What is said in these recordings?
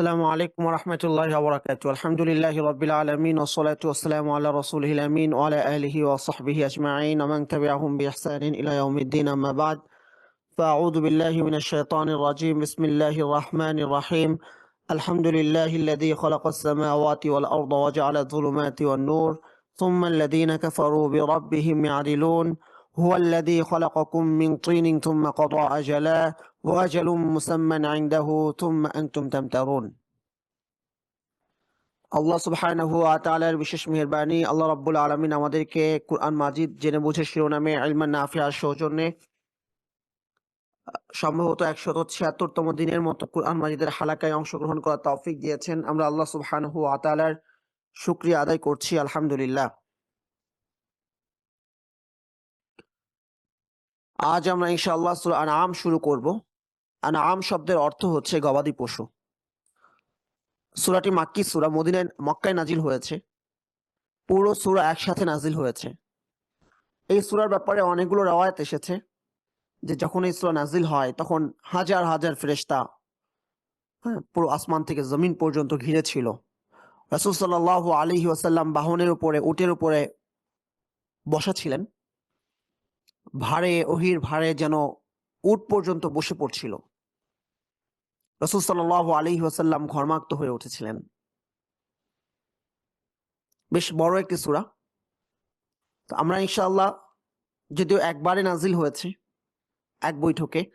السلام عليكم ورحمة الله وبركاته. الحمد لله رب العالمين والصلاة والسلام على رسوله الأمين وعلى آله وصحبه أجمعين ومن تبعهم بإحسان إلى يوم الدين أما بعد. فأعوذ بالله من الشيطان الرجيم. بسم الله الرحمن الرحيم. الحمد لله الذي خلق السماوات والأرض وجعل الظلمات والنور ثم الذين كفروا بربهم يعدلون. هو الذي خلقكم من طين ثم قضى أجلا وأجل مسمى عنده ثم أنتم تمترون আল্লাহ সুবহানাহু ওয়া তাআলার বিশেষ মেহেরবানি আল্লাহ রাব্বুল আলামিন আমাদেরকে কুরআন মাজিদ জেনে বুঝে শিরোনামে ইলমান নাফিয়ার সৌজন্যে সম্ভবত একশত ছিয়াত্তরতম দিনের মতো কুরআন মাজিদের হালাকায় অংশগ্রহণ করার তৌফিক দিয়েছেন আমরা আল্লাহ সুবহানাহু ওয়া তাআলার শুকরিয়া আদায় করছি আলহামদুলিল্লাহ আজ আমরা ইনশাআল্লাহ সূরা আনআম শুরু করব। আনআম শব্দের অর্থ হচ্ছে গবাদি পশু। সূরাটি মাক্কি, সুরা মদিনায়, মক্কায় নাজিল হয়েছে। পুরো সূরা একসাথে নাজিল হয়েছে। এই সূরার ব্যাপারে অনেকগুলো রওয়ায়াত এসেছে, যে যখন এই সুরা নাজিল হয়, তখন হাজার হাজার ফেরেশতা হ্যাঁ পুরো আসমান থেকে জমিন পর্যন্ত ঘিরে ছিল। রাসূল সাল্লাল্লাহু আলাইহি ওয়াসাল্লাম বাহনের উপরে, উটের উপরে বসা ছিলেন। ভারে ওহির ভারে যেন উট পর্যন্ত বসে পড়ছিল। রসুল সাল্লাহ আলী ওয়াসাল্লাম ঘর্মাক্ত হয়ে উঠেছিলেন। বেশ বড় একটি সূরা। তো আমরা ইনশাআল্লাহ যদিও একবারে নাজিল হয়েছে, এক বৈঠকে,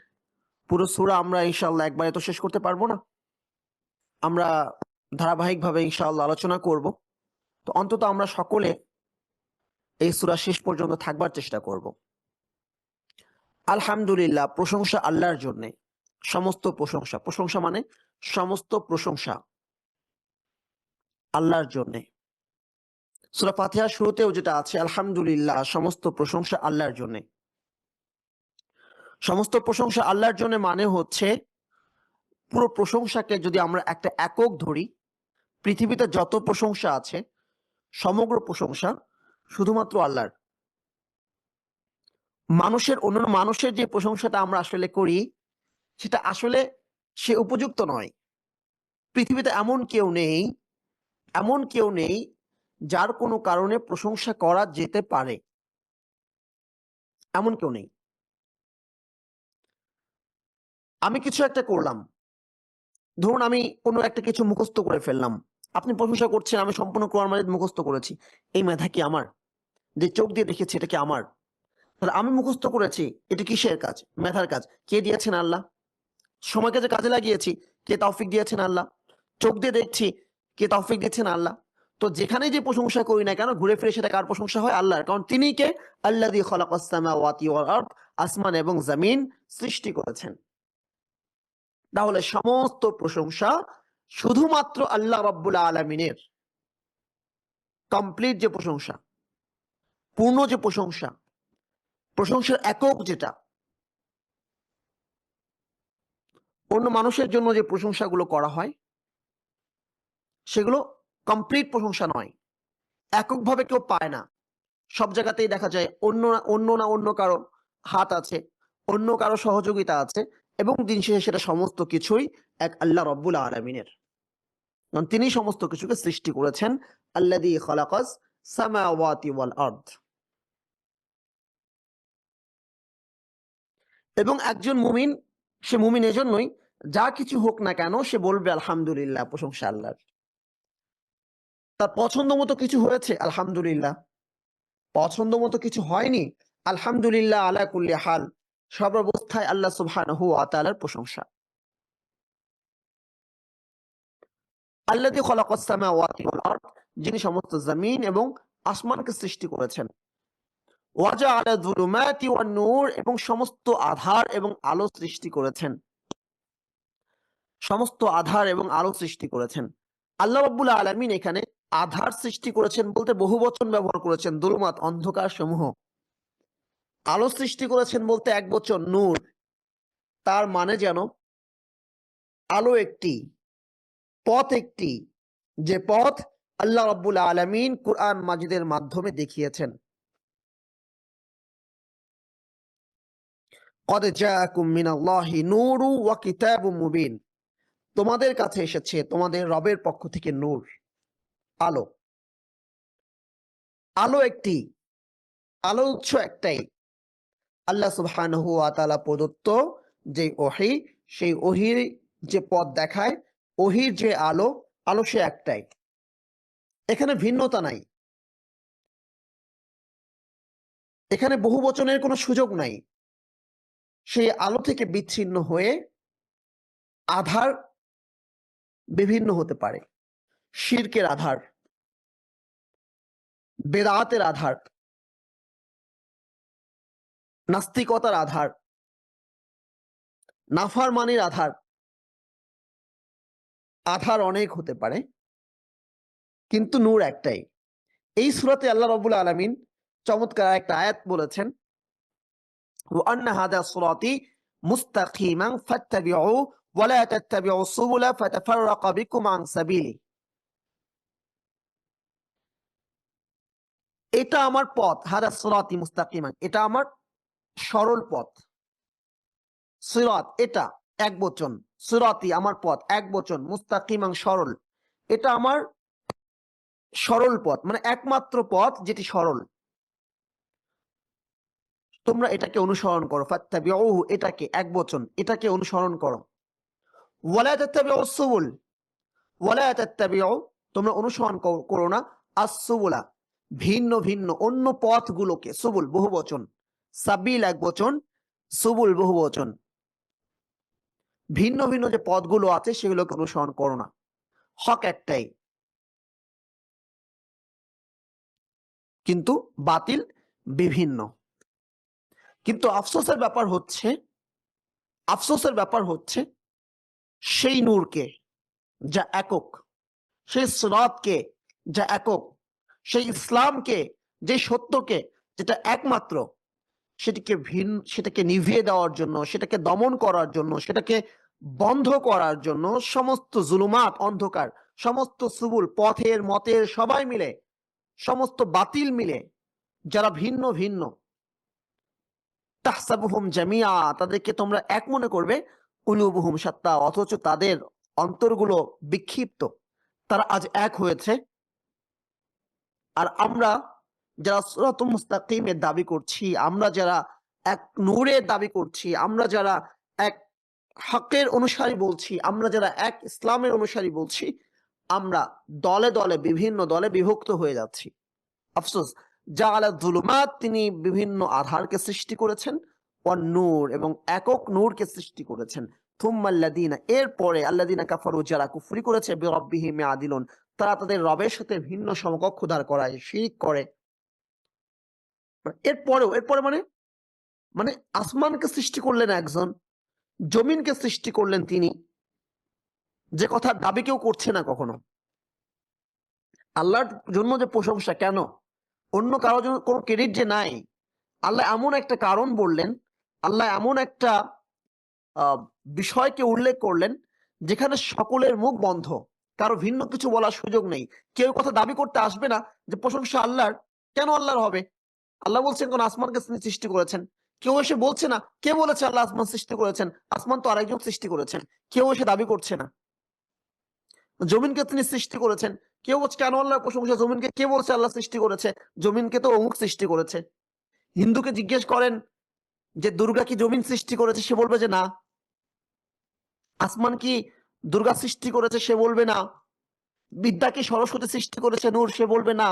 পুরো সূরা আমরা ইনশাআল্লাহ একবারে তো শেষ করতে পারব না। আমরা ধারাবাহিকভাবে ইনশাআল্লাহ আলোচনা করব। তো অন্তত আমরা সকলে এই সূরা শেষ পর্যন্ত থাকবার চেষ্টা করব। আলহামদুলিল্লাহ, প্রশংসা আল্লাহর জন্যে। সমস্ত প্রশংসা। প্রশংসা মানে সমস্ত প্রশংসা আল্লাহর জন্যে। সুরা ফাতিহার শুরুতেও যেটা আছে, আলহামদুলিল্লাহ, সমস্ত প্রশংসা আল্লাহর জন্যে। সমস্ত প্রশংসা আল্লাহর জন্য মানে হচ্ছে, পুরো প্রশংসাকে যদি আমরা একটা একক ধরি, পৃথিবীতে যত প্রশংসা আছে, সমগ্র প্রশংসা শুধুমাত্র আল্লাহর। মানুষের অন্যান্য মানুষের যে প্রশংসাটা আমরা আসলে করি, সেটা আসলে সে উপযুক্ত নয়। পৃথিবীতে এমন কেউ নেই, এমন কেউ নেই যার কোনো কারণে প্রশংসা করা যেতে পারে। এমন কেউ নেই। আমি কিছু একটা করলাম। ধরুন আমি কোনো একটা কিছু মুখস্থ করে ফেললাম। আপনি প্রশংসা করছেন, আমি সম্পূর্ণ কোরআন মাজিদ মুখস্থ করেছি। এই মেধা কি আমার? যে চোখ দিয়ে দেখেছি, এটা কি আমার? তাহলে আমি মুখস্থ করেছি, এটা কিসের কাজ? মেধার কাজ। কে দিয়েছেন আল্লাহ? সময়কে যে কাজে লাগিয়েছি, কে তৌফিক দিয়েছেন আল্লাহ? চোখ দিয়ে দেখছি, কে তৌফিক দিয়েছেন আল্লাহ? তো যেখানে যে প্রশংসা করি না কেন, ঘুরে ফিরে সেটা কার প্রশংসা হয়? আল্লাহর। কারণ তিনি কে? আল্লাহ দিয়ে আরদ, আসমান এবং জমিন সৃষ্টি করেছেন। তাহলে সমস্ত প্রশংসা শুধুমাত্র আল্লাহ রব্বুল আলমিনের। কমপ্লিট যে প্রশংসা, পূর্ণ যে প্রশংসা প্রশংসার একক যেটা। অন্য মানুষের জন্য যে প্রশংসাগুলো করা হয়, সেগুলো কমপ্লিট প্রশংসা নয়। এককভাবে কেউ পায় না। সব জায়গাতেই দেখা যায় অন্য না অন্য না অন্য কারও হাত আছে, অন্য কারও সহযোগিতা আছে এবং দিন শেষে সেটা সমস্ত কিছুই এক আল্লাহ রব্বুল আলমিনের। তিনি সমস্ত কিছুকে সৃষ্টি করেছেন। আল্লাদি খালাকাস সামাওয়াতি ওয়াল আরদ। এবং একজন মুমিন, সে মুমিন এজন্যই যা কিছু হোক না কেন সে বলবে, আলহামদুলিল্লাহ, প্রশংসা আল্লাহর। তার পছন্দ মতো কিছু হয়েছে? আলহামদুলিল্লাহ। পছন্দ মতো কিছু হয়নি? আলহামদুলিল্লাহ আলা কুল্লি হাল। সর্বাবস্থায় আল্লাহ সুবহানাহু ওয়া তাআলার প্রশংসা। আল্লাযী খালাকাস সামাওয়াতি যিনি সমস্ত জমিন এবং আসমানকে সৃষ্টি করেছেন। ওয়াজআলা যুলুমাতি ওয়ান নূর এবং সমস্ত আধার এবং আলো সৃষ্টি করেছেন। সমস্ত আধার এবং আলো সৃষ্টি করেছেন। আল্লাহ রাব্বুল আলামিন এখানে আধার সৃষ্টি করেছেন বলতে বহু বচন ব্যবহার করেছেন দুলমাত অন্ধকার সমূহ আলো সৃষ্টি করেছেন বলতে এক বচন, নূর। তার মানে যেন আলো একটি, পথ একটি, যে পথ আল্লাহ রাব্বুল আলামিন কুরআন মাজিদের মাধ্যমে দেখিয়েছেন। তোমাদের কাছে এসেছে তোমাদের রবের পক্ষ থেকে নূর। আলো। আলো একটি, আলো উৎস একটাই। আল্লাহ সুবাহ প্রদত্ত যে ওহি, সেই ওহির যে পথ দেখায়, ওহির যে আলো আলো সে একটাই। এখানে ভিন্নতা নাই। এখানে বহু বচনের কোনো সুযোগ নাই। সেই আলো থেকে বিচ্ছিন্ন হয়ে আধার বিভিন্ন হতে পারে। শিরকের আধার, বেদাতের আধার, নাস্তিকতার আধার, নাফারমানির আধার আধার অনেক হতে পারে। কিন্তু নূর একটাই। এই সুরাতে আল্লাহ রবুল আলমিন চমৎকার একটা আয়াত বলেছেন وأن هذا صراطي مستقيما فاتبعوه ولا تتبعوا السبل فتفرق بكم عن سبيله এটা আমার পথ হাদা সিরাতি মুস্তাকিমান এটা আমার সরল পথ সিরাত এটা এক বচন সিরাতি আমার পথ এক বচন মুস্তাকিমান সরল এটা আমার সরল পথ মানে একমাত্র পথ যেটি সরল তোমরা এটাকে অনুসরণ করো, ফাত্তাবিউহু, এটাকে এক বচন, এটাকে অনুসরণ করো। ওয়ালা তাত্তাবিউ সুবুল ওয়ালা তাত্তাবিউ, তোমরা অনুসরণ কর- না আসুবুলা ভিন্ন ভিন্ন, অন্য পথগুলোকে, সুবুল বহু বচন, সাবিল এক বচন, সুবুল বহু বচন। ভিন্ন ভিন্ন যে পথগুলো আছে, সেগুলোকে অনুসরণ করো না। হক একটাই। কিন্তু বাতিল বিভিন্ন। কিন্তু আফসোসের ব্যাপার হচ্ছে, আফসোসের ব্যাপার হচ্ছে, সেই নূরকে যা একক, সেই সিরাতকে যা একক, সেই ইসলামকে, যে সত্যকে, যেটা একমাত্র, সেটিকে ভিন, সেটাকে নিভিয়ে দেওয়ার জন্য, সেটাকে দমন করার জন্য, সেটাকে বন্ধ করার জন্য সমস্ত জুলুমাত, অন্ধকার, সমস্ত সুবুল, পথের, মতের সবাই মিলে, সমস্ত বাতিল মিলে, যারা ভিন্ন ভিন্ন তাহসাবুহুম জামিয়া, তাদেরকে তোমরা এক মনে করবে, কুলুবুহুম সাত্তা, অথচ তাদের অন্তরগুলো বিক্ষিপ্ত। তারা আজ এক হয়েছে। আর আমরা যারা সুরাত মুস্তাকিমের দাবি করছি, আমরা যারা এক নূরের দাবি করছি, আমরা যারা এক হকের অনুসারী বলছি, আমরা যারা এক ইসলামের অনুসারী বলছি, আমরা দলে দলে, বিভিন্ন দলে বিভক্ত হয়ে যাচ্ছি। আফসোস জাআলা যুলুমাত তিনি বিভিন্ন আধারকে সৃষ্টি করেছেন ও নূর এবং একক নূরকে সৃষ্টি করেছেন। থুম্মাল্লাদিনা এরপরে আল্লাদিনা কাফারু যারা কুফরি করেছে বিরব্বিহিম আদিলুন তারা তাদের রবের সাথে ভিন্ন সমকক্ষ দাঁড় করায়, শিরিক করে। এরপরেও, এরপরে মানে মানে আসমানকে সৃষ্টি করলেন একজন, জমিনকে সৃষ্টি করলেন তিনি। যে কথা দাবি কেউ করছে না কখনো। আল্লাহর জন্য যে প্রশংসা, কেন? অন্য কারোর জন্য কোনো ক্রেডিট যে নাই, আল্লাহ এমন একটা কারণ বললেন, আল্লাহ এমন একটা বিষয়কে উল্লেখ করলেন, যেখানে সকলের মুখ বন্ধ, কারও ভিন্ন কিছু বলার সুযোগ নেই। কেউ কথা দাবি করতে আসবে না যে প্রশংসা আল্লাহর, কেন আল্লাহর হবে? আল্লাহ বলছেন, কোন আসমানকে সৃষ্টি করেছেন? কেউ এসে বলছে না, কে বলেছে আল্লাহ আসমান সৃষ্টি করেছেন? আসমান তো আরেকজন সৃষ্টি করেছেন, কেউ এসে দাবি করছে না। জমিনকে তিনি সৃষ্টি করেছেন। কেউ বলছে কেন আল্লাহর প্রশংসা জমিনকে কে বলছে? আল্লাহ সৃষ্টি করেছে। জমিনকে তো অমুক সৃষ্টি করেছে। হিন্দুকে জিজ্ঞেস করেন যে, দুর্গা কি জমিন সৃষ্টি করেছে? সে বলবে যে, না। আসমান কি দুর্গা সৃষ্টি করেছে? সে বলবে, না। বিদ্যা কি সরস্বতী সৃষ্টি করেছে? নূর, সে বলবে, না।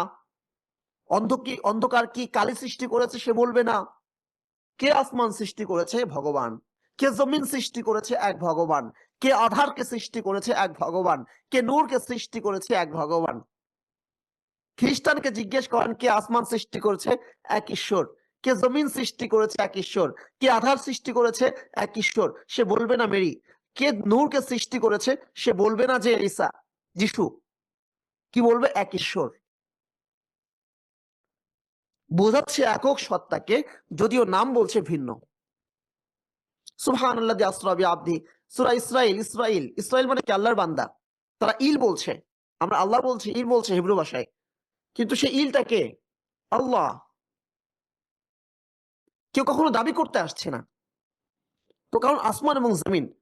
অন্ধ কি, অন্ধকার কি কালী সৃষ্টি করেছে? সে বলবে, না। কে আসমান সৃষ্টি করেছে? ভগবান। কে জমিন সৃষ্টি করেছে এক ভগবান? কে আধারকে সৃষ্টি করেছে এক ভগবান? কে নূরকে সৃষ্টি করেছে এক ভগবান? খ্রিস্টানকে জিজ্ঞেস করেন, কে আসমান সৃষ্টি করেছে? এক ঈশ্বর। কে জমিন সৃষ্টি করেছে? এক ঈশ্বর। কে আধার সৃষ্টি করেছে? এক ঈশ্বর। সে বলবে না মেরি। কে নূরকে সৃষ্টি করেছে? সে বলবে না যে ঈসা, যিশু। কি বলবে? এক ঈশ্বর। বোঝাচ্ছে একক সত্তাকে, যদিও নাম বলছে ভিন্ন। আব্দি সুরা ইসরাইল ইসরাইল ইসরাইল মানে কি? আল্লাহর বান্দা। তারা ইল বলছে। আমরা আল্লাহ বলছি ইল বলছে হিব্রু ভাষায়। কিন্তু সে ইলটাকে আল্লাহ। কেউ কখনো দাবি করতে আসছে না। তো কারণ আসমান এবং জমিন।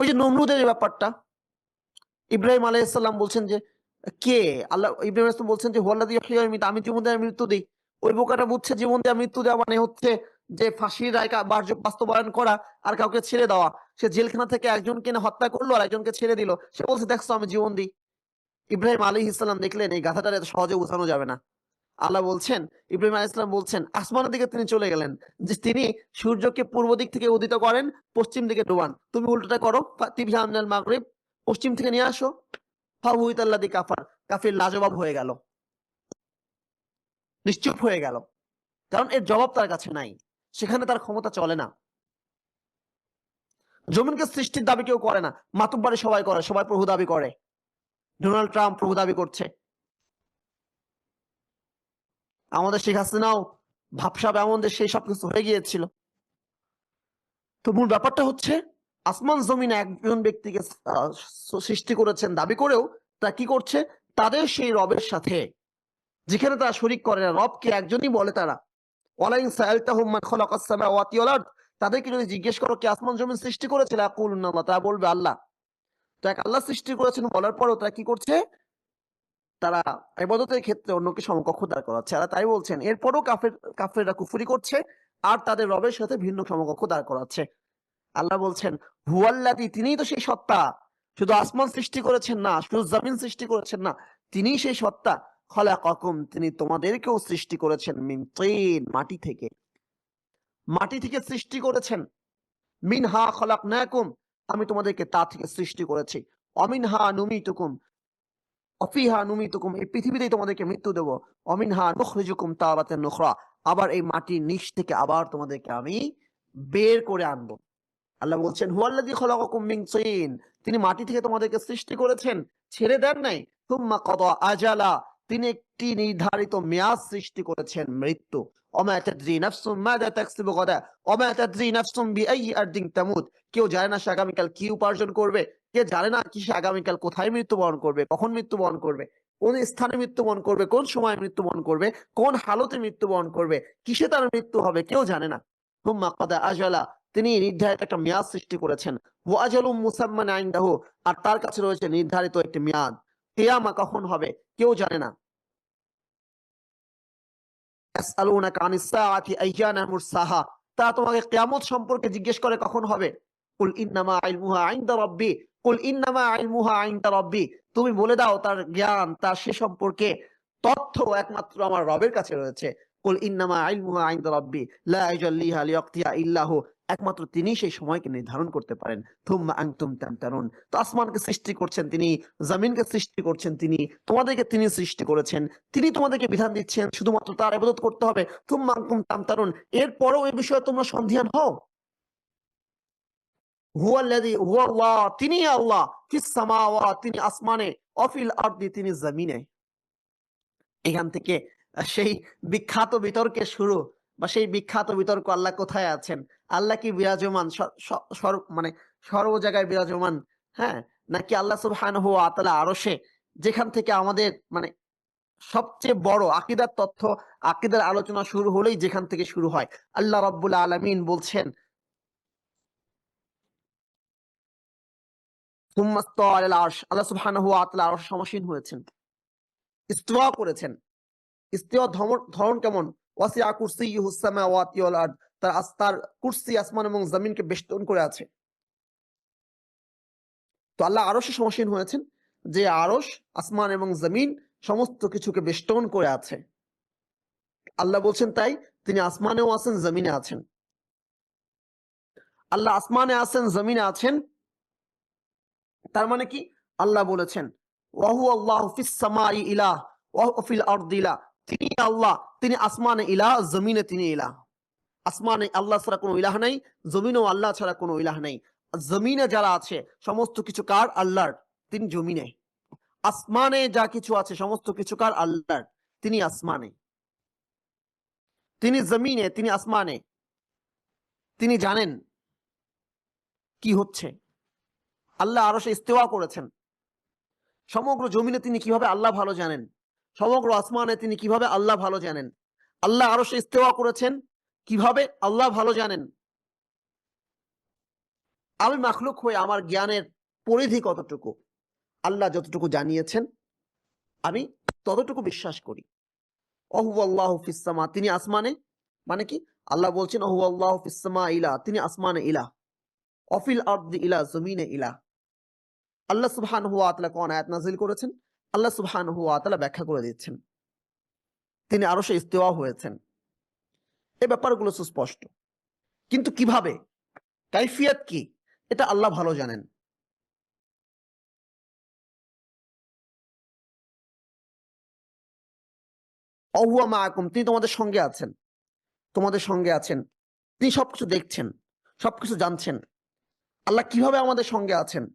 ওই যে নমরুদের ব্যাপারটা। ইব্রাহিম আলাইসাল্লাম বলছেন যে কে? আল্লাহ ইব্রাহিম বলছেন যে ওয়া ইউমীত, আমি জীবন দেয় মৃত্যু দিই। ওই বোকাটা বুঝছে জীবন দেওয়া মৃত্যু দেওয়া মানে হচ্ছে যে ফাঁসির রায় বাস্তবায়ন করা আর কাউকে ছেড়ে দেওয়া। সে জেলখানা থেকে একজনকে না হত্যা করল আর একজনকে ছেড়ে দিল। সে বলছে, দেখছ, আমি জীবন দিই। ইব্রাহিম আলী ইসলাম দেখলেন, এই গাথাটার এত সহজে উঠানো যাবে না। আল্লাহ বলছেন, ইব্রাহিম আলী ইসলাম বলছেন, আসমানের দিকে তিনি চলে গেলেন, যে তিনি সূর্যকে পূর্ব দিক থেকে উদিত করেন, পশ্চিম দিকে ডুবান। তুমি উল্টোটা করো তিভি আমনাল মাগরিব, পশ্চিম থেকে নিয়ে আসো। ফাহুইত আল্লাদি কাফার, কাফির লাজবাব হয়ে গেল। নিশ্চুপ হয়ে গেল। কারণ এর জবাব তার কাছে নাই। সেখানে তার ক্ষমতা চলে না। জমিনকে সৃষ্টির দাবি কেউ করে না। মাতুব্বারে সবাই করে, সবাই প্রভু দাবি করে। ডোনাল্ড ট্রাম্প প্রভু দাবি করছে। আমাদের শেখ হাসিনাও ভাবসাব যে সেই সব কিছু হয়ে গিয়েছিল। তো মূল ব্যাপারটা হচ্ছে, আসমান জমিনে একজন ব্যক্তিকে সৃষ্টি করেছেন, দাবি করেও তা কি করছে? তাদের সেই রবের সাথে। যেখানে তারা শরিক করে না, রবকে একজনই বলে তারা। ওয়ালাইন তাদেরকে যদি জিজ্ঞেস করো আসমান জমিন সৃষ্টি আল্লাহ বলবে আল্লাহ। তো এক আল্লাহ সৃষ্টি করেছেন বলার তারা কি করছে? তারা ইবাদতের ক্ষেত্রে অন্যকে সমকক্ষ দাঁড় করাচ্ছে। আর তাই বলছেন, এরপরও কাফের, কাফেররা কুফরি করছে আর তাদের রবের সাথে ভিন্ন সমকক্ষ দাঁড় করাচ্ছে। আল্লাহ বলছেন হুয়াল্লাদি তিনিই তো সেই সত্তা। শুধু আসমান সৃষ্টি করেছেন না, শুধু জমিন সৃষ্টি করেছেন না, তিনিই সেই সত্তা। খলাকাকুম, তিনি তোমাদেরকেও সৃষ্টি করেছেন মিন তিন, মাটি থেকে। মাটি থেকে সৃষ্টি করেছেন। মিনহা খলাকনাকুম, আমি তোমাদেরকে তা থেকে সৃষ্টি করেছি। অমিনহা নুমিতুকুম, অফিহা নুমিতুকুম, এই পৃথিবীতেই তোমাদেরকে মৃত্যু দেব। অমিনহা নুখরিজুকুম তারাতান নুখরা, আবার এই মাটির নিচ থেকে আবার তোমাদেরকে আমি বের করে আনব। আল্লাহ বলছেন, হুয়াল্লাযী খলাকাকুম মিন তিন তিনি মাটি থেকে তোমাদেরকে সৃষ্টি করেছেন, ছেড়ে দেন নাই। তুম্মা কদা আজালা তিনি একটি নির্ধারিত মেয়াদ সৃষ্টি করেছেন, মৃত্যু। কেউ জানে না সে আগামীকাল কি উপার্জন করবে? কে জানে না কি সে আগামীকাল কোথায় মৃত্যুবরণ করবে, কখন মৃত্যুবরণ করবে, কোন স্থানে মৃত্যুবরণ করবে, কোন সময় মৃত্যুবরণ করবে, কোন হালতে মৃত্যুবরণ করবে, কিসে তার মৃত্যু হবে, কেউ জানে না। হুম্মা কদা আজালা, তিনি নির্ধারিত একটা মেয়াদ সৃষ্টি করেছেন। ওয়াজালুম মুসাম্মান আইনদাহু আর তার কাছে রয়েছে নির্ধারিত একটি মেয়াদ। কিয়ামা কখন হবে, কেউ জানে না। তোমাকে কেয়ামত সম্পর্কে জিজ্ঞেস করে কখন হবে? কুল কুল ইন্নামা তুমি বলে দাও তার জ্ঞান, তার সে সম্পর্কে তথ্য একমাত্র আমার রবের কাছে রয়েছে। কুল ইন্নামা ইলমুহা ইনদা রাব্বি, লা ইয়াজাল্লিহা লিয়াক্তিয়া ইল্লাহু। একমাত্র তিনি সেই সময়কে নির্ধারণ করতে পারেন। থুম্মা আনতুম তামতারুন। তো আসমানকে সৃষ্টি করছেন তিনি, জমিনকে সৃষ্টি করছেন তিনি, তোমাদেরকে তিনি সৃষ্টি করেছেন। তিনি তোমাদেরকে বিধান দিচ্ছেন, শুধুমাত্র তার ইবাদত করতে হবে। থুম্মা আনতুম তামতারুন। এরপরও এই বিষয়ে তোমরা সন্ধিহান হও। হুয়াল্লাযী হুয়া আল্লাহ তিনি আল্লাহ। ফিস সামাওয়াত, তিনি আসমানে। অফিল আরদি, তিনি জমিনে। এখান থেকে সেই বিখ্যাত বিতর্কে শুরু বা সেই বিখ্যাত বিতর্ক আল্লাহ কোথায় আছেন? আল্লাহ কি বিরাজমান? মানে সর্ব জায়গায় বিরাজমান? হ্যাঁ? নাকি আল্লাহ সুবহানাহু ওয়া তাআলা আরশে যেখান থেকে আমাদের মানে সবচেয়ে বড় আকিদার তথ্য, আকিদার আলোচনা শুরু হলেই যেখান থেকে শুরু হয়। আল্লাহ রাব্বুল আলামিন বলছেন আল্লাহ সুবহানাহু ওয়া তাআলা আরশে সমাসীন হয়েছেন। ইস্তিওয়া করেছেন। ইস্তিওয়া ধরন কেমন? ওয়াসিআ কুরসিয়্যুহুস সামাওয়াতি ওয়াল আরদ, তার আস- তার কুরসি আসমান এবং জমিনকে বেষ্টন করে আছে। তো আল্লাহ আরশে সমাসীন হয়েছেন, যে আরশ, আসমান এবং জমিন সমস্ত কিছুকে বেষ্টন করে আছে। আল্লাহ বলছেন তাই, তিনি আসমানেও আছেন, জমিনে আছেন। আল্লাহ আসমানে আছেন, জমিনে আছেন, তার মানে কি? আল্লাহ বলেছেন ওয়াহু আল্লাহ ফিস সামাই ইলাহ ওয়াহু ফিল আরদি ইলাহ। তিনি আল্লাহ, তিনি আসমানে ইলাহ, জমিনে তিনি ইলাহ। আসমানে আল্লাহ ছাড়া কোনো ইলাহ নাই, জমিনেও আল্লাহ ছাড়া কোনো ইলাহ নাই। জমিনে যারা আছে, সমস্ত কিছু কার? আল্লাহর। তিনি জমিনে। আসমানে যা কিছু আছে, সমস্ত কিছু কার? আল্লাহর। তিনি আসমানে। তিনি জমিনে, তিনি আসমানে। তিনি জানেন কি হচ্ছে। আল্লাহ আরও সে ইস্তেওয়া করেছেন। সমগ্র জমিনে তিনি কীভাবে আল্লাহ ভালো জানেন। সমগ্র আসমানে তিনি কীভাবে আল্লাহ ভালো জানেন? আল্লাহ আরও সে ইস্তেওয়া করেছেন। কীভাবে? আল্লাহ ভালো জানেন। আমি মাখলুক হয়ে আমার জ্ঞানের পরিধি কতটুকু? আল্লাহ যতটুকু জানিয়েছেন, আমি ততটুকু বিশ্বাস করি। অহু আল্লাহ ফিসামা তিনি আসমানে মানে কি? আল্লাহ বলছেন অহু আল্লাহ ফিসামা ইলা তিনি আসমানে ইলা। অফিল আর্দি ইলা, জমিনে ইলা। আল্লাহ সুবহান হুয়া আতলা কোন আয়াত নাজিল করেছেন? আল্লাহ সুবহান হুয়া আতলা ব্যাখ্যা করে দিচ্ছেন তিনি আরও সে ইস্তেওয়া হয়েছেন। এই ব্যাপারগুলো সুস্পষ্ট। কিন্তু কীভাবে? কাইফিয়াত কি? এটা আল্লাহ ভালো জানেন। অহুয়া মাকুম তিনি তোমাদের সঙ্গে আছেন। তোমাদের সঙ্গে আছেন। তিনি সবকিছু দেখছেন, সবকিছু জানছেন। আল্লাহ কীভাবে আমাদের সঙ্গে আছেন,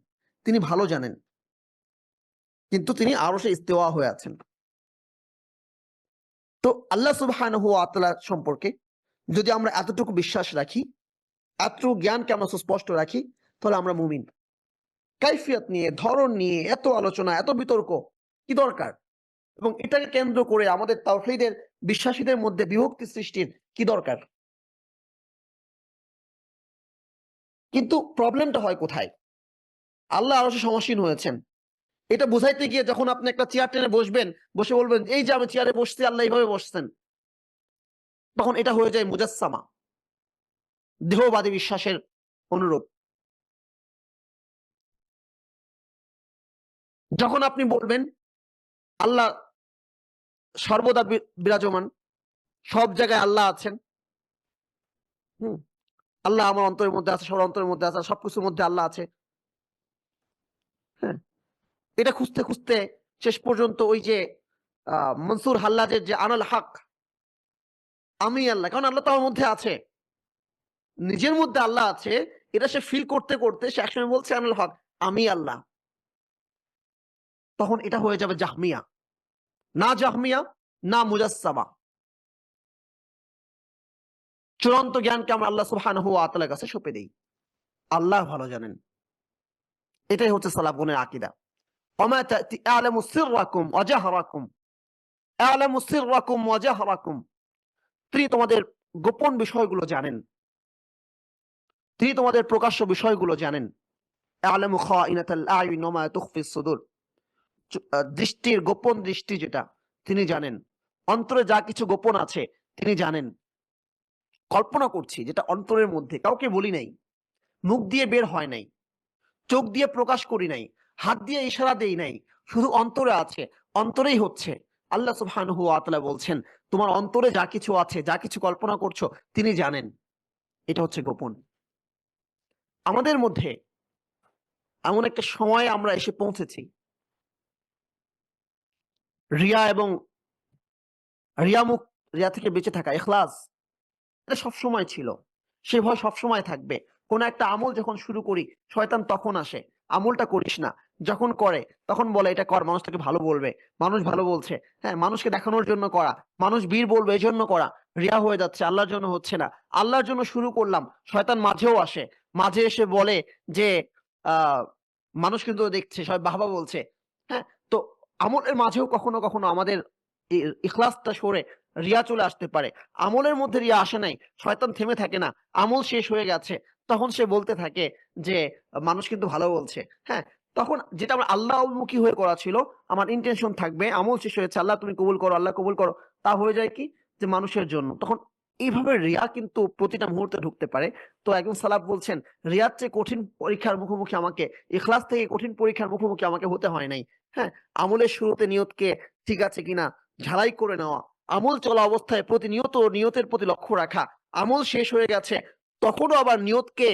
তিনি ভালো জানেন। কিন্তু তিনি আরও সে ইস্তেওয়া হয়ে আছেন। তো আল্লাহ সুবহান হুয়া সম্পর্কে যদি আমরা এতটুকু বিশ্বাস রাখি, এতটুকু জ্ঞানকে আমরা সুস্পষ্ট রাখি, তাহলে আমরা মুমিন। কাইফিয়ত নিয়ে, ধরন নিয়ে, এত আলোচনা, এত বিতর্ক, কি দরকার? এবং এটাকে কেন্দ্র করে আমাদের তাওহীদের বিশ্বাসীদের মধ্যে বিভক্তি সৃষ্টির কি দরকার? কিন্তু প্রবলেমটা হয় কোথায়? আল্লাহ আরও সমাসীন হয়েছেন। এটা বুঝাইতে গিয়ে যখন আপনি একটা চেয়ার টেনে বসবেন, বসে বলবেন, এই যে আমি চেয়ারে বসছি, আল্লাহ এইভাবে বসছেন। তখন এটা হয়ে যায় মুজাসসামা। দেহবাদী বিশ্বাসের অনুরূপ। যখন আপনি বলবেন, আল্লাহ সর্বদা বিরাজমান, সব জায়গায় আল্লাহ আছেন, হুম, আল্লাহ আমার অন্তরের মধ্যে আছে, সবার অন্তরের মধ্যে আছে, সবকিছুর মধ্যে আল্লাহ আছে। হ্যাঁ এটা খুঁজতে খুঁজতে শেষ পর্যন্ত ওই যে মনসুর হাল্লাজের যে আনাল হক, আমি আল্লাহ, কারণ আল্লাহ তো আমার মধ্যে আছে। নিজের মধ্যে আল্লাহ আছে, এটা সে ফিল করতে করতে সে একসময় বলছে আনাল হক, আমি আল্লাহ। তখন এটা হয়ে যাবে জাহমিয়া। না জাহমিয়া, না মুজাসসামা। চূড়ান্ত জ্ঞানকে আমরা আল্লাহ সুবহানাহু ওয়া তাআলার কাছে সঁপে দিই। আল্লাহ ভালো জানেন। এটাই হচ্ছে সালাফগণের আকীদা। ওমা আ'লামু সিররাকুম ওয়া জাহরাকুম আ'লামু সিররাকুম ওয়া জাহরাকুম তিনি তোমাদের গোপন বিষয়গুলো জানেন। তিনি তোমাদের প্রকাশ্য বিষয়গুলো জানেন। আ'লামু খাইনাতাল আ'য়ুন ওয়া মা তুখফিস সুদূর দৃষ্টির গোপন দৃষ্টি যেটা, তিনি জানেন। অন্তরে যা কিছু গোপন আছে, তিনি জানেন। কল্পনা করছি, যেটা অন্তরের মধ্যে, কাউকে বলি নাই। মুখ দিয়ে বের হয় নাই। চোখ দিয়ে প্রকাশ করি নাই। হাত দিয়ে ইশারা দেই নাই, শুধু অন্তরে আছে, অন্তরেই হচ্ছে। আল্লাহ সুবহানাহু ওয়া তাআলা বলছেন, তোমার অন্তরে যা কিছু আছে, যা কিছু কল্পনা করছ, তিনি জানেন। এটা হচ্ছে গোপন। আমাদের মধ্যে এমন একটা সময়ে আমরা এসে পৌঁছেছি। রিয়া এবং রিয়ামুখ, রিয়া থেকে বেঁচে থাকা এখলাস এটা সবসময় ছিল। সে ভয় সবসময় থাকবে। কোন একটা আমল যখন শুরু করি, শয়তান তখন আসে, আমলটা করিস না। যখন করে, তখন বলে, এটা কর, মানুষ তাকে ভালো বলবে। মানুষ ভালো বলছে। হ্যাঁ মানুষকে দেখানোর জন্য করা। মানুষ বীর বলবে এই জন্য করা। রিয়া হয়ে যাচ্ছে, আল্লাহর জন্য হচ্ছে না। আল্লাহর জন্য শুরু করলাম, শয়তান মাঝেও আসে। মাঝে এসে বলে যে মানুষ কিন্তু দেখছে সবাই বাহবা বলছে। হ্যাঁ তো আমলের মাঝেও কখনো কখনো আমাদের ইখলাসটা সরে রিয়া চলে আসতে পারে। আমলের মধ্যে রিয়া আসে নাই, শয়তান থেমে থাকে না। আমল শেষ হয়ে গেছে। তখন সে বলতে থাকে যে, মানুষ কিন্তু ভালো বলছে। হ্যাঁ তখন যেটা আমার আল্লাহ মুখী হয়ে করা ছিল, আমার ইন্টেনশন থাকবে, আমল শেষ হয়েছে আল্লাহ তুমি কবুল করো, আল্লাহ কবুল করো। তা হয়ে যায় কি? যে মানুষের জন্য। তখন এইভাবে রিয়া কিন্তু প্রতিটা মুহূর্তে ঢুকতে পারে। তো একজন সালাফ বলছেন, রিয়ার চেয়ে কঠিন পরীক্ষার মুখোমুখি আমাকে, ইখলাস থেকে কঠিন পরীক্ষার মুখোমুখি আমাকে হতে হয় নাই। হ্যাঁ আমলের শুরুতে নিয়তকে ঠিক আছে কিনা, ঝালাই করে নেওয়া, আমল চলা অবস্থায় প্রতিনিয়ত নিয়তের প্রতি লক্ষ্য রাখা, আমল শেষ হয়ে গেছে, তখনও আবার নিয়তকে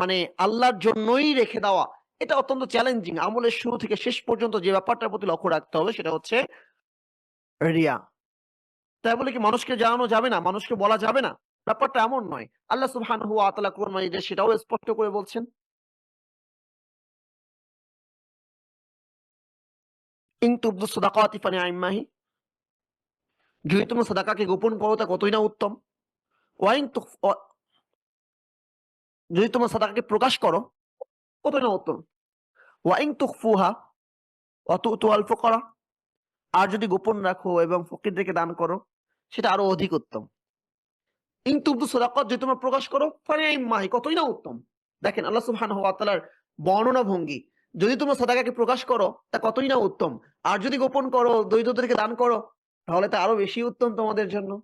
মানে আল্লাহর জন্যই রেখে দেওয়া এটা অত্যন্ত চ্যালেঞ্জিং আমলের শুরু থেকে শেষ পর্যন্ত যে ব্যাপারটার প্রতি লক্ষ্য রাখতে হবে সেটা হচ্ছে রিয়া। তাই বলে কি মানুষকে জানানো যাবে না, মানুষকে বলা যাবে না? ব্যাপারটা এমন নয়। আল্লাহ সুবহানাহু ওয়া তাআলা কোরআন মাজিদে সেটাও স্পষ্ট করে বলছেন। ইং তুবদু সাদাকাতি ফানিআইম্মাহি যদি তুমি সাদাকাকে গোপন করো, তা কতই না উত্তম। ওয়াইং তুখ ওয়া- যদি তোমার সাদাকাকে প্রকাশ করো। না উত্তম ওয়াইং তুখফুহা অতুতু আল ফুকারা আর যদি গোপন রাখো এবং ফকিরদেরকে দান করো, সেটা আরও অধিক উত্তম। ইং যদি তোমরা প্রকাশ করো ফানিআইম্মাহি কতই না উত্তম। দেখেন আল্লাহ তাআলার বর্ণনা ভঙ্গি। যদি তোমরা সাদাকাকে প্রকাশ করো, তা কতই না উত্তম। আর যদি গোপন করো, দরিদ্রদেরকে দান করো, তাহলে তা আরও বেশি উত্তম তোমাদের জন্য।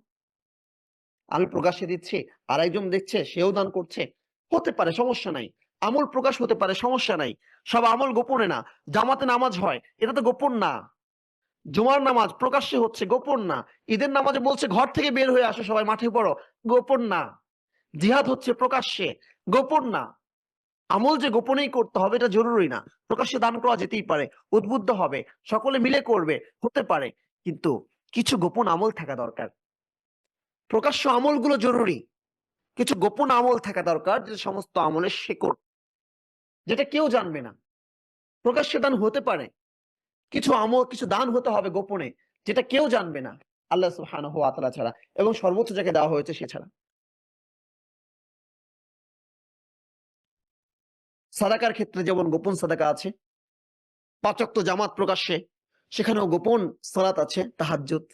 আমি প্রকাশে দিচ্ছি, আর একজন দেখছে, সেও দান করছে। হতে পারে, সমস্যা নাই। আমল প্রকাশ হতে পারে, সমস্যা নাই। সব আমল গোপনে না। জামাতে নামাজ হয়, এটা তো গোপন না। জুমার নামাজ প্রকাশ্যে হচ্ছে গোপন না। ঈদের নামাজে বলছে ঘর থেকে বের হয়ে আসো, সবাই মাঠে পড়ো, গোপন না। জিহাদ হচ্ছে প্রকাশ্যে, গোপন না। আমল যে গোপনেই করতে হবে, এটা জরুরি না। প্রকাশ্যে দান করা যেতেই পারে, উদ্বুদ্ধ হবে, সকলে মিলে করবে, হতে পারে। কিন্তু কিছু গোপন আমল থাকা দরকার। প্রকাশ্য আমলগুলো জরুরি। কিছু গোপন আমল থাকা দরকার, যে সমস্ত আমলের শেকড়। যেটা কেউ জানবে না। প্রকাশ্যে দান হতে পারে। কিছু আমল, কিছু দান হতে হবে গোপনে, যেটা কেউ জানবে না। আল্লাহ সুবহানাহু ওয়া তাআলা ছাড়া এবং সর্বোচ্চ যাকে দেওয়া হয়েছে সে ছাড়া। সাদাকার ক্ষেত্রে যেমন গোপন সাদাকা আছে, পাচক্ত জামাত প্রকাশ্যে, সেখানেও গোপন সালাত আছে, তাহাজ্জুদ।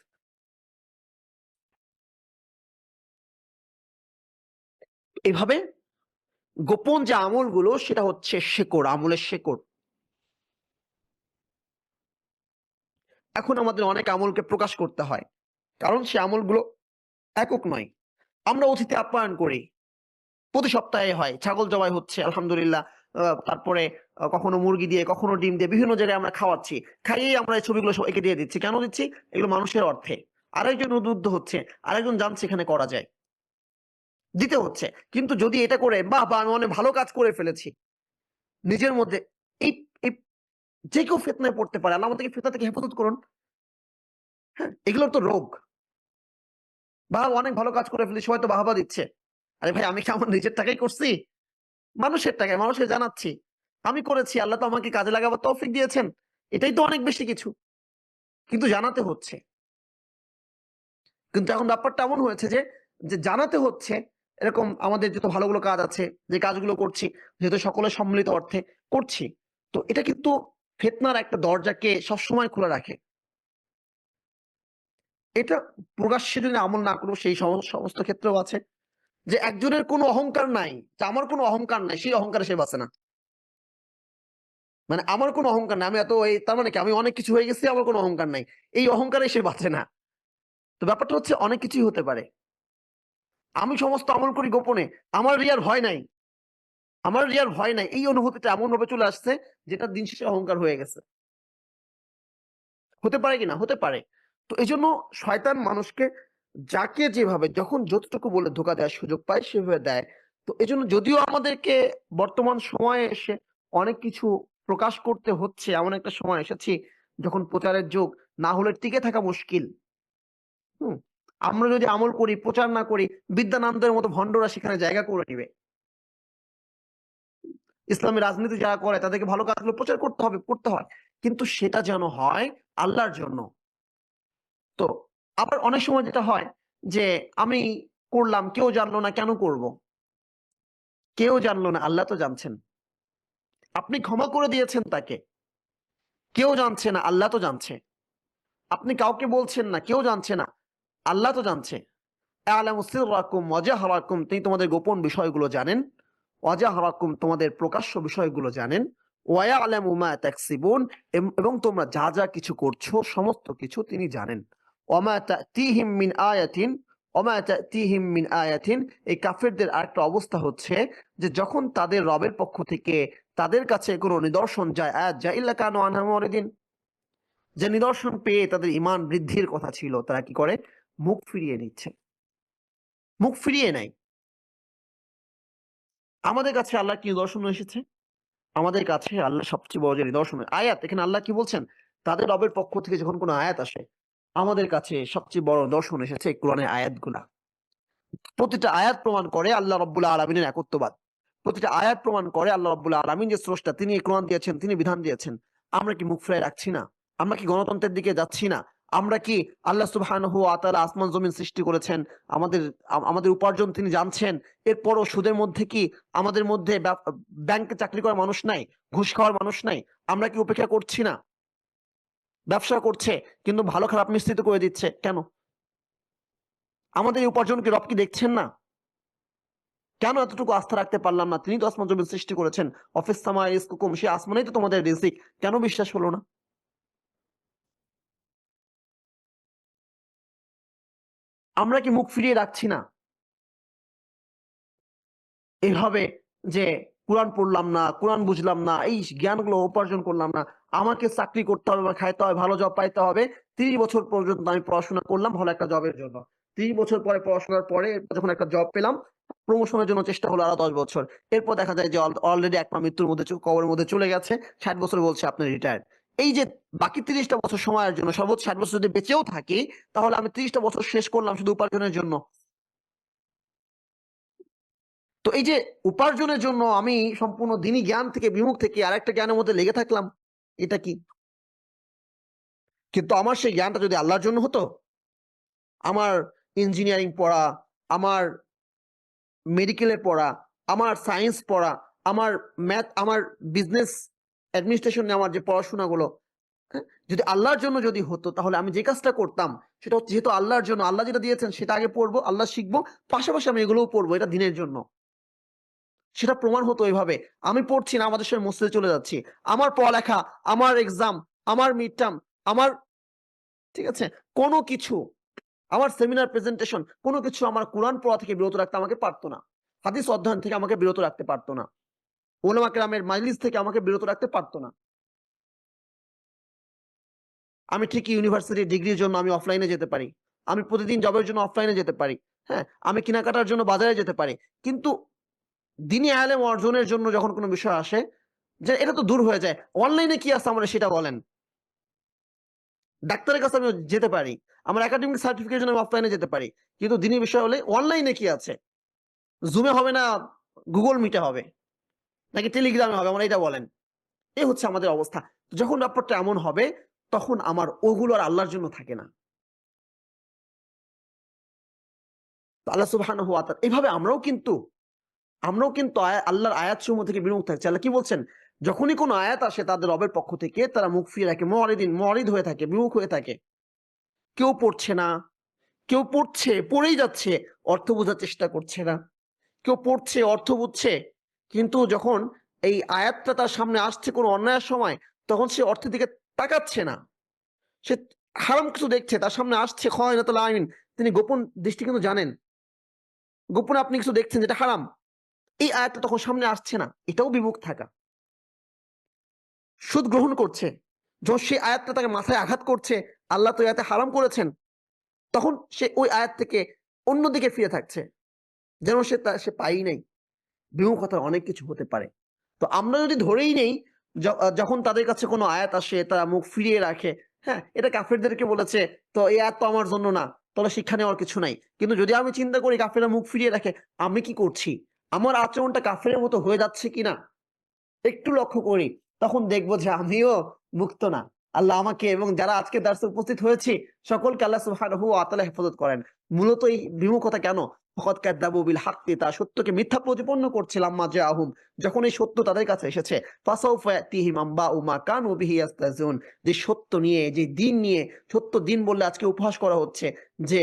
এভাবে গোপন যে আমলগুলো, সেটা হচ্ছে শেকড়, আমলের শেকড়। এখন আমাদের অনেক আমলকে প্রকাশ করতে হয়, কারণ সে আমলগুলো একক নয়। আমরা অতিথি আপ্যায়ন করি, প্রতি সপ্তাহে হয়, ছাগল জবাই হচ্ছে, আলহামদুলিল্লাহ তারপরে কখনো মুরগি দিয়ে, কখনো ডিম দিয়ে, বিভিন্ন জায়গায় আমরা খাওয়াচ্ছি। খাইয়েই আমরা এই ছবিগুলো এঁকে দিয়ে দিচ্ছি। কেন দিচ্ছি? এগুলো মানুষের অর্থে। আরেকজন উদ্বুদ্ধ হচ্ছে, আরেকজন জানছে এখানে করা যায়। দিতে হচ্ছে। কিন্তু যদি এটা করে, বাহ বা আমি অনেক ভালো কাজ করে ফেলেছি। নিজের মধ্যে এই যে কেউ ফেতনায় পড়তে পারে, আল্লাহ আমাদেরকে ফেতনা থেকে হেফাজত করুন। হ্যাঁ এগুলো তো রোগ। বা অনেক ভালো কাজ করে ফেলেছি সবাই তো বাহবা দিচ্ছে। আরে ভাই, আমি কি আমার নিজের টাকাই করছি? মানুষের টাকায়, মানুষকে জানাচ্ছি। আমি করেছি, আল্লাহ তো আমাকে কাজে লাগাবার তৌফিক দিয়েছেন। এটাই তো অনেক বেশি কিছু। কিন্তু জানাতে হচ্ছে। কিন্তু এখন ব্যাপারটা এমন হয়েছে যে জানাতে হচ্ছে এরকম আমাদের যত ভালোগুলো কাজ আছে, যে কাজগুলো করছি, যেহেতু সকলের সম্মিলিত অর্থে করছি, তো এটা কিন্তু ফেতনার একটা দরজাকে সবসময় খোলা রাখে। এটা প্রকাশ্যে যদি আমল না করব, সেই সমস্ত ক্ষেত্রেও আছে, যে একজনের কোনো অহংকার নাই, যে আমার কোনো অহংকার নাই, সেই অহংকারে সে বাঁচে না। মানে আমার কোনো অহংকার নাই, আমি এত এই, তার মানে কি, আমি অনেক কিছু হয়ে গেছি, আমার কোনো অহংকার নাই, এই অহংকারে সে বাঁচে না। তো ব্যাপারটা হচ্ছে অনেক কিছুই হতে পারে। আমি সমস্ত আমল করি গোপনে, আমার রিয়ার ভয় নাই। আমার রিয়ার ভয় নাই। এই অনুভূতিটা এমন ভাবে চলে আসছে যেটা দিন শেষে অহংকার হয়ে গেছে। হতে পারে কিনা হতে পারে। তো এই জন্য শয়তান মানুষকে যাকে যেভাবে, যখন যতটুকু বলে ধোকা দেওয়ার সুযোগ পায়, সেভাবে দেয়। তো এই জন্য যদিও আমাদেরকে বর্তমান সময়ে এসে অনেক কিছু প্রকাশ করতে হচ্ছে, এমন একটা সময় এসেছি যখন প্রচারের যুগ, না হলে টিকে থাকা মুশকিল। হুম। আমরা যদি আমল করি, প্রচার না করি, বিদ্যানন্দের মতো ভণ্ডরা সেখানে জায়গা করে নিবে। ইসলামী রাজনীতি যারা করে, তাদেরকে ভালো কাজগুলো প্রচার করতে হবে, করতে হয়। কিন্তু সেটা যেন হয় আল্লাহর জন্য। তো আবার অনেক সময় যেটা হয় যে, আমি করলাম, কেউ জানলো না কেন করব? কেউ জানলো না, আল্লাহ তো জানছেন। আপনি ক্ষমা করে দিয়েছেন তাকে। কেউ জানছে না, আল্লাহ তো জানছে। আপনি কাউকে বলছেন না, কেউ জানছে না। আল্লাহ তো জানছে। আলামু সিররাকুম ওয়াজাহরাকুম তিনি তোমাদের গোপন বিষয়গুলো জানেন। ওয়াজাহরাকুম তোমাদের প্রকাশ্য বিষয়গুলো জানেন। ওয়া আলামু মা তাকসিবুন, এম- এবং তোমরা যা যা কিছু করছ, সমস্ত কিছু তিনি জানেন। ওমা তাতিহিম মিন আয়াতিন ওমা তাতিহিম মিন আয়াতিন, এই কাফেরদের আরেকটা অবস্থা হচ্ছে যে যখন তাদের রবের পক্ষ থেকে তাদের কাছে কোনো নিদর্শন যায়, আয়াত যায়, ইল্লা কানু আনহা মুরিদিন। যে নিদর্শন পেয়ে তাদের ইমান বৃদ্ধির কথা ছিল, তারা কি করে? মুখ ফিরিয়ে নিচ্ছে। মুখ ফিরিয়ে নেয়। আমাদের কাছে আল্লাহ কি নিদর্শন এসেছে? আমাদের কাছে আল্লাহ সবচেয়ে বড় যে নিদর্শন আয়াত, এখানে আল্লাহ কি বলছেন? তাদের রবের পক্ষ থেকে যখন কোনো আয়াত আসে, আমাদের কাছে সবচেয়ে বড় দর্শন এসেছে কোরআনের আয়াতগুলা। প্রতিটা আয়াত প্রমাণ করে আল্লাহ রব্বুল্লাহ আলমিনের একত্ববাদ। প্রতিটা আয়াত প্রমাণ করে আল্লাহ রব্বুল্লাহ আলমিন যে স্রষ্টা, তিনি কোরআন দিয়েছেন, তিনি বিধান দিয়েছেন। আমরা কি মুখ ফিরাই রাখছি না? আমরা কি গণতন্ত্রের দিকে যাচ্ছি না? আমরা কি আল্লাহ সুবহানাহু তাআলা আসমান জমিন সৃষ্টি করেছেন? আমাদের আমাদের উপার্জন তিনি জানছেন। এরপরও সুদের মধ্যে কি আমাদের মধ্যে ব্যাংকে চাকরি করার মানুষ নাই? ঘুষ খাওয়ার মানুষ নাই? আমরা কি উপেক্ষা করছি না? ব্যবসা করছে, কিন্তু ভালো খারাপ মিশ্রিত করে দিচ্ছে। কেন? আমাদের এই উপার্জনকে রব কি দেখছেন না? কেন এতটুকু আস্থা রাখতে পারলাম না? তিনি তো আসমান জমিন সৃষ্টি করেছেন। অফিস সামা ইসকুকুম সে আসমানেই তো তোমাদের রিজিক। কেন বিশ্বাস হলো না? আমরা কি মুখ ফিরিয়ে রাখছি না? এইভাবে যে কোরআন পড়লাম না, কোরআন বুঝলাম না, এই জ্ঞানগুলো উপার্জন করলাম না, আমাকে চাকরি করতে হবে বা খাইতে হবে, ভালো জব পাইতে হবে, তিরিশ বছর পর্যন্ত আমি পড়াশোনা করলাম ভালো একটা জবের জন্য। তিরিশ বছর পরে পড়াশোনার পরে যখন একটা জব পেলাম প্রমোশনের জন্য চেষ্টা হলো আরও দশ বছর। এরপর দেখা যায় যে অলরেডি এক পা মৃত্যুর মধ্যে কবরের মধ্যে চলে গেছে, ষাট বছর বলছে আপনি রিটায়ার এই যে বাকি তিরিশটা বছর সময়ের জন্য, সর্বোচ্চ ষাট বছর যদি বেঁচেও থাকি, তাহলে আমি তিরিশটা বছর শেষ করলাম শুধু উপার্জনের জন্য। তো এই যে উপার্জনের জন্য আমি সম্পূর্ণ দিনই জ্ঞান থেকে বিমুখ থেকে আরেকটা জ্ঞানের মধ্যে লেগে থাকলাম, এটা কি? কিন্তু আমার সেই জ্ঞানটা যদি আল্লাহর জন্য হতো, আমার ইঞ্জিনিয়ারিং পড়া, আমার মেডিকেলের পড়া, আমার সায়েন্স পড়া, আমার ম্যাথ আমার বিজনেস অ্যাডমিনিস্ট্রেশন আমার যে পড়াশোনাগুলো হ্যাঁ, যদি আল্লাহর জন্য যদি হতো তাহলে আমি যে কাজটা করতাম সেটা হচ্ছে যেহেতু আল্লাহর জন্য আল্লাহ যেটা দিয়েছেন সেটা আগে পড়ব আল্লাহ শিখব পাশাপাশি আমি এগুলোও পড়ব এটা দিনের জন্য। সেটা প্রমাণ হতো এইভাবে আমি পড়ছি না আমাদের সঙ্গে মসজিদে চলে যাচ্ছি আমার পড়ালেখা আমার এক্সাম আমার মিড টার্ম আমার ঠিক আছে? কোনো কিছু আমার সেমিনার প্রেজেন্টেশন কোনো কিছু আমার কোরআন পড়া থেকে বিরত রাখতে আমাকে পারতো না হাদিস অধ্যয়ন থেকে আমাকে বিরত রাখতে পারতো না। ওলামা কেরামের মাজলিস থেকে আমাকে বিরত রাখতে পারতো না। আমি ঠিকই ইউনিভার্সিটি ডিগ্রির জন্য আমি অফলাইনে যেতে পারি। আমি প্রতিদিন জবের জন্য অফলাইনে যেতে পারি। হ্যাঁ আমি কেনাকাটার জন্য বাজারে যেতে পারি। কিন্তু দিনই আলেম অর্জনের জন্য যখন কোনো বিষয় আসে, যে এটা তো দূর হয়ে যায়। অনলাইনে কি আছে আমরা সেটা বলেন। ডাক্তারের কাছে আমি যেতে পারি। আমার একাডেমিক সার্টিফিকেট জন্য আমি অফলাইনে যেতে পারি। কিন্তু দিনের বিষয় হলে অনলাইনে কি আছে? জুমে হবে না গুগল মিটে হবে। নাকি টেলিগ্রামে হবে, আমরা এটা বলেন। এই হচ্ছে আমাদের অবস্থা। যখন ব্যাপারটা এমন হবে, তখন আমার ওগুলো আর আল্লাহর জন্য থাকে না। আল্লাহ সুবহানাহু ওয়া তাআলা এইভাবে আমরাও কিন্তু আমরাও কিন্তু আল্লাহর আয়াত সমূহ থেকে বিমুখ থাকছি। আল্লাহ কি বলছেন? যখনই কোনো আয়াত আসে তাদের রবের পক্ষ থেকে, তারা মুখ ফিরে রাখে, মরিদিন, মরিদ হয়ে থাকে, বিমুখ হয়ে থাকে। কেউ পড়ছে না, কেউ পড়ছে, পড়েই যাচ্ছে, অর্থ বোঝার চেষ্টা করছে না। কেউ পড়ছে, অর্থ বুঝছে কিন্তু যখন এই আয়াতটা তার সামনে আসছে কোনো অন্যায়ের সময়, তখন সে অর্থের দিকে তাকাচ্ছে না। সে হারাম কিছু দেখছে, তার সামনে আসছে না তাহলে আইন তিনি গোপন দৃষ্টি কিন্তু জানেন। গোপনে আপনি কিছু দেখছেন যেটা হারাম। এই আয়াতটা তখন সামনে আসছে না, এটাও বিমুখ থাকা। সুদ গ্রহণ করছে। যখন সেই আয়াতটা তাকে মাথায় আঘাত করছে, আল্লাহ তো আয়াতে হারাম করেছেন, তখন সে ওই আয়াত থেকে অন্যদিকে ফিরে থাকছে। যেন সে তা, সে পাই নাই। বিমুখতার অনেক কিছু হতে পারে। তো আমরা যদি ধরেই নেই যখন তাদের কাছে কোনো আয়াত আসে, তারা মুখ ফিরিয়ে রাখে হ্যাঁ এটা কাফেরদেরকে বলেছে, তো এই আয়াত তো আমার জন্য না, তাহলে শিক্ষা নেওয়ার কিছু নাই। কিন্তু যদি আমি চিন্তা করি কাফেরা মুখ ফিরিয়ে রাখে, আমি কি করছি? আমার আচরণটা কাফের মতো হয়ে যাচ্ছে কিনা একটু লক্ষ্য করি, তখন দেখব যে আমিও মুক্ত না। আল্লাহ আমাকে এবং যারা আজকে দার্সে উপস্থিত হয়েছি, সকলকে আল্লাহ সুবহানাহু ওয়া তাআলা হেফাজত করেন। মূলত এই বিমুখতা কেন? বিল হাক্কি তা সত্যকে মিথ্যা প্রতিপন্ন করছিলাম মা জাআহুম যখন এই সত্য তাদের কাছে এসেছে যে সত্য নিয়ে, যে দিন নিয়ে, সত্য দিন বললে আজকে উপহাস করা হচ্ছে যে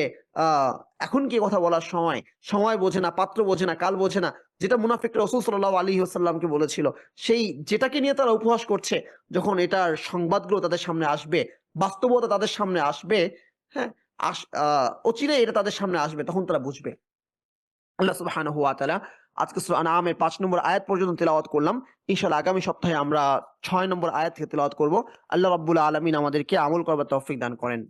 এখন কি কথা বলার সময়? সময় বোঝে না, পাত্র বোঝে না, কাল বোঝে না। যেটা মুনাফিক রসুল সাল্লাহ আলী আসাল্লামকে বলেছিল, সেই যেটাকে নিয়ে তারা উপহাস করছে, যখন এটার সংবাদগুলো তাদের সামনে আসবে, বাস্তবতা তাদের সামনে আসবে হ্যাঁ আস অচিরে এটা তাদের সামনে আসবে, তখন তারা বুঝবে। আল্লাহ সুবাহান হুয়া তালা আজকে সূরা পাঁচ নম্বর আয়াত পর্যন্ত তেলাওয়াত করলাম। ইনশাআল্লাহ আগামী সপ্তাহে আমরা ছয় নম্বর আয়াত থেকে তেলাওয়াত করব। আল্লাহ রাব্বুল আলমিন আমাদেরকে আমল করবার তৌফিক দান করেন।